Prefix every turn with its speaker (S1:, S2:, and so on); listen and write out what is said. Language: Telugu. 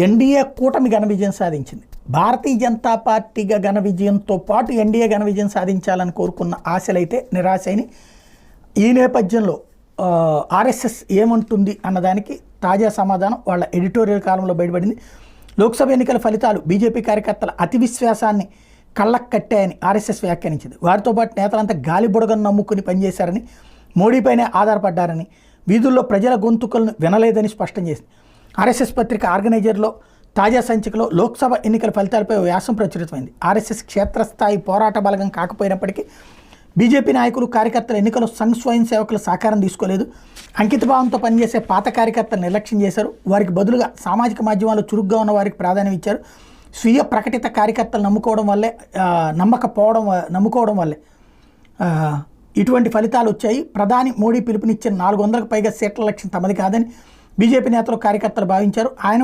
S1: ఎన్డీఏ కూటమి ఘన విజయం సాధించింది. భారతీయ జనతా పార్టీగా ఘన విజయంతో పాటు ఎన్డీఏ ఘన విజయం సాధించాలని కోరుకున్న ఆశలైతే నిరాశ ఈ నేపథ్యంలో ఆర్ఎస్ఎస్ ఏమంటుంది అన్నదానికి తాజా సమాధానం వాళ్ళ ఎడిటోరియల్ కాలంలో బయటపడింది. లోక్సభ ఎన్నికల ఫలితాలు బీజేపీ కార్యకర్తల అతి విశ్వాసాన్ని కళ్ళకు కట్టాయని ఆర్ఎస్ఎస్ వ్యాఖ్యానించింది. వారితో పాటు నేతలంతా గాలి బుడగను నమ్ముకుని పనిచేశారని మోడీపైనే ఆధారపడ్డారని వీధుల్లో ప్రజల గొంతుకలను వినలేదని స్పష్టం చేసింది. ఆర్ఎస్ఎస్ పత్రిక ఆర్గనైజర్లో తాజా సంచికలో లోక్సభ ఎన్నికల ఫలితాలపై వ్యాసం ప్రచురితమైంది. ఆర్ఎస్ఎస్ క్షేత్రస్థాయి పోరాట బలగం కాకపోయినప్పటికీ బీజేపీ నాయకులు కార్యకర్తల ఎన్నికలు సంఘ్ స్వయం సేవకుల సహకారం తీసుకోలేదు. అంకితభావంతో పనిచేసే పాత కార్యకర్తలు నిర్లక్ష్యం చేశారు. వారికి బదులుగా సామాజిక మాధ్యమాల్లో చురుగ్గా ఉన్న వారికి ప్రాధాన్యం ఇచ్చారు. స్వీయ ప్రకటిత కార్యకర్తలు నమ్ముకోవడం వల్లే నమ్మకపోవడం నమ్ముకోవడం వల్లే ఇటువంటి ఫలితాలు వచ్చాయి. ప్రధాని మోడీ పిలుపునిచ్చిన నాలుగు వందలకు పైగా సీట్ల లక్ష్యం తమది కాదని బీజేపీ నేతలు కార్యకర్తలు భావించారు. ఆయన